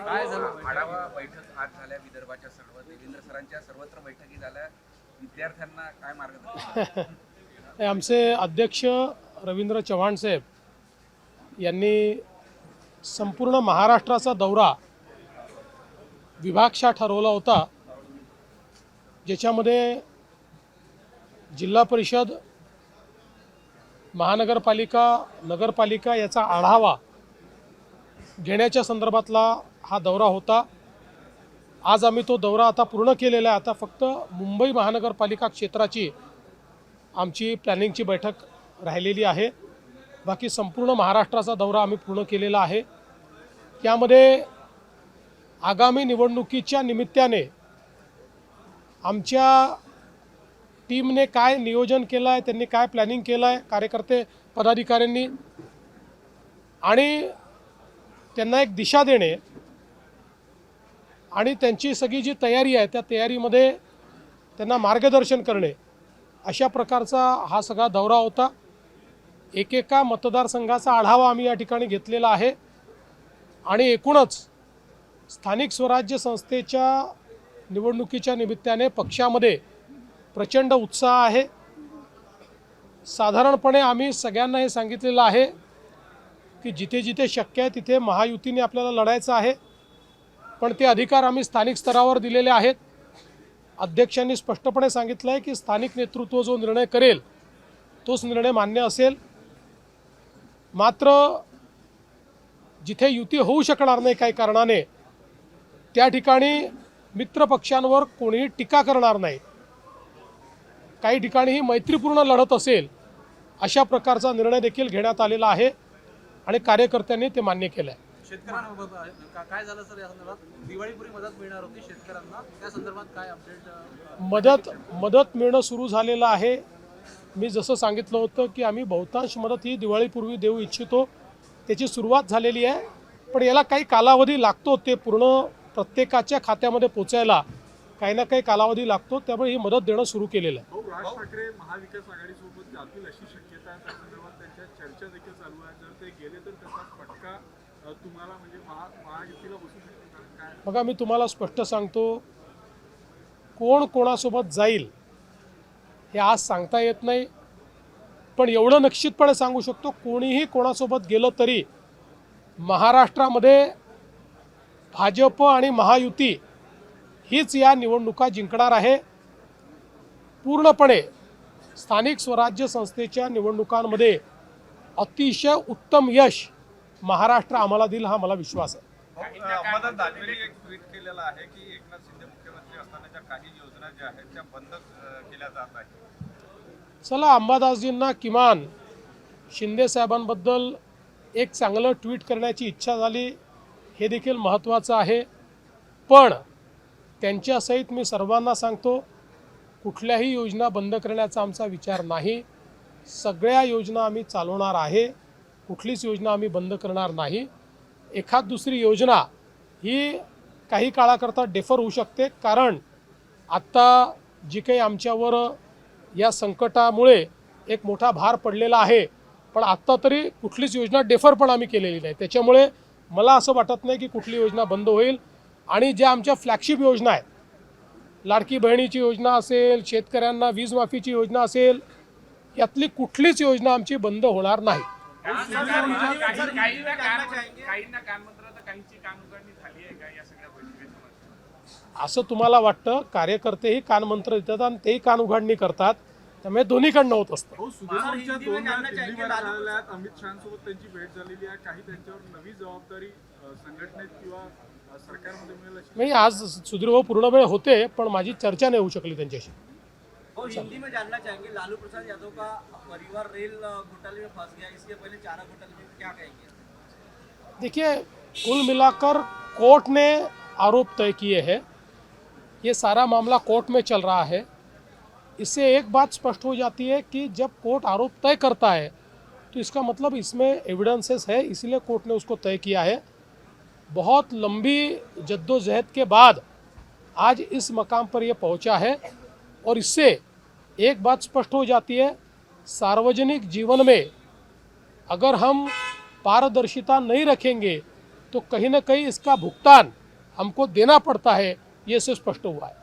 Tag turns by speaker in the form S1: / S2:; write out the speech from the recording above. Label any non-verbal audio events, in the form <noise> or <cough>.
S1: काय झालं?
S2: आढावा बैठक आज झाल्या विदर्भाच्या सर्व देवेंद्र सरांच्या सर्वत्र बैठकी झाल्या. विद्यार्थ्यांना काय मार्गदर्शन <laughs>
S3: हे आमचे अध्यक्ष रवींद्र चव्हाण साहेब यांनी संपूर्ण महाराष्ट्राचा दौरा विभागशा ठरवला होता ज्याच्यामध्ये जिल्हा परिषद महानगरपालिका नगरपालिका याचा आढावा घेण्याच्या संदर्भातला हा दौरा होता. आज आम्ही तो दौरा आता पूर्ण केलेला आहे. आता फक्त मुंबई महानगरपालिका क्षेत्राची आमची प्लॅनिंगची बैठक राहिलेली आहे. बाकी संपूर्ण महाराष्ट्राचा दौरा आम्ही पूर्ण केलेला आहे. यामध्ये आगामी निवडणुकीच्या निमित्ताने आमच्या टीमने काय नियोजन केलं आहे त्यांनी काय प्लॅनिंग केलं आहे कार्यकर्ते पदाधिकाऱ्यांनी आणि त्यांना एक दिशा देणे आणि त्यांची सगळी जी तयारी आहे त्या तयारीमध्ये त्यांना मार्गदर्शन करणे अशा प्रकारचा हा सगळा दौरा होता. एकेका मतदारसंघाचा आढावा आम्ही या ठिकाणी घेतलेला आहे. आणि एकूणच स्थानिक स्वराज्य संस्थेच्या निवडणुकीच्या निमित्ताने पक्षामध्ये प्रचंड उत्साह आहे. साधारणपणे आम्ही सगळ्यांना हे सांगितलेलं आहे की जिथे जिथे शक्य आहे तिथे महायुतीने आपल्याला लढायचं आहे. पण ते अधिकार आम्ही स्थानिक स्तरावर दिलेले आहेत. अध्यक्षांनी स्पष्टपणे सांगितलं आहे की स्थानिक नेतृत्व जो निर्णय करेल तोच निर्णय मान्य असेल. मात्र जिथे युती होऊ शकणार नाही काही कारणाने त्या ठिकाणी मित्रपक्षांवर कोणीही टीका करणार नाही. काही ठिकाणी ही मैत्रीपूर्ण लढत असेल अशा प्रकारचा निर्णय देखील घेण्यात आलेला आहे आणि कार्यकर्त्यांनी ते मान्य केलं आहे
S1: शेतकऱ्यांबाबत आहे. का- काय झालं सर या संदर्भात? दिवाळीपूर्वी मदत मिळणार होती शेतकऱ्यांना. त्या संदर्भात काय अपडेट
S3: मदत मदत मिळणं सुरू झालेलं आहे. मी जसं सांगितलं होतं की आम्ही बहुतांश मदत ही दिवाळीपूर्वी देऊ इच्छितो. त्याची सुरुवात झालेली आहे. पण याला काही कालावधी लागतो ते पूर्ण प्रत्येकाच्या खात्यामध्ये पोचायला. काही ना काही कालावधी लागतो. त्यामुळे ही मदत देणं सुरू केलेलं आहे.
S4: भाऊ राज ठाकरे महाविकास आघाडीसोबत जातील अशी शक्यता आहे. त्या संदर्भात त्यांच्या चर्चा देखील चालू आहे. जर ते गेले तर त्याचा फटका अ, तुम्हाला म्हणजे महायुतीला बसू
S3: बघा मी तुम्हाला स्पष्ट सांगतो कोण कोणासोबत जाईल हे आज सांगता येत नाही पण एवढं निश्चितपणे सांगू शकतो कोणीही कोणासोबत गेलं तरी महाराष्ट्रामध्ये भाजप आणि महायुती हीच या निवडणुका जिंकणार आहे. पूर्णपणे स्थानिक स्वराज्य संस्थेच्या निवडणुकांमध्ये अतिशय उत्तम यश महाराष्ट्र आम्हाला देईल हा मला विश्वास आहे.
S5: अंबादास दानवेंनी एक ट्विट केलेलं आहे की एकनाथ शिंदे मुख्यमंत्री असतानाच्या काही योजना ज्या आहेत त्या बंद अ, केल्या जात आहेत.
S3: चला अंबादासजींना किमान शिंदे साहेबांबद्दल एक चांगलं ट्विट करण्याची इच्छा झाली हे देखील महत्त्वाचं आहे. पण त्यांच्यासहित मी सर्वांना सांगतो कुठल्याही योजना बंद करण्याचा आमचा विचार नाही. सगळ्या योजना आम्ही चालवणार आहे. कुठलीच योजना आम्ही बंद करणार नाही. एखाद दुसरी योजना ही काही काळाकरता डेफर होऊ शकते. कारण आत्ता जी काही आमच्यावर या संकटामुळे एक मोठा भार पडलेला आहे. पण आत्ता तरी कुठलीच योजना डेफर पण आम्ही केलेली नाही. त्याच्यामुळे मला असं वाटत नाही की कुठली योजना बंद होईल. आणि ज्या आमच्या फ्लॅगशिप योजना आहेत लाडकी बहिणीची योजना असेल शेतकऱ्यांना वीजमाफीची योजना असेल यातली कुठलीच योजना आमची बंद होणार नाही.
S2: काहींना कानमंत्र तर काहींची कानउघडणी झाली आहे का या सगळ्या बैठकीच्या
S3: असं तुम्हाला वाटतं कार्यकर्तेही कानमंत्र देतात आणि तेही कान उघडणी करतात त्यामुळे दोन्हीकडनं होत असतं.
S4: भाऊ सुधीरभाऊंच्या दोन दिल्लीवर आहेत अमित शहासोबत त्यांची भेट झालेली आहे. काही त्यांच्यावर नवी जबाबदारी अ, संघटनेत किंवा अ, सरकारमध्ये मिळेल अशी
S3: नाही आज सुधीरभाऊ पूर्ण वेळ होते पण माझी चर्चा नाही होऊ शकली त्यांच्याशी.
S6: और हिंदी में जानना चाहेंगे लालू प्रसाद यादव का परिवार रेल घोटाले में फंस गया इसके पहले चारा घोटाले में क्या कहेंगे?
S3: देखिए कुल मिलाकर कोर्ट ने आरोप तय किए हैं। ये सारा मामला कोर्ट में चल रहा है। इससे एक बात स्पष्ट हो जाती है कि जब कोर्ट आरोप तय करता है तो इसका मतलब इसमें एविडेंसेस है इसलिए कोर्ट ने उसको तय किया है। बहुत लंबी जद्दोजहद के बाद आज इस मकाम पर यह पहुँचा है और इससे एक बात स्पष्ट हो जाती है, सार्वजनिक जीवन में अगर हम पारदर्शिता नहीं रखेंगे तो कहीं ना कहीं इसका भुगतान हमको देना पड़ता है, ये से स्पष्ट हुआ है।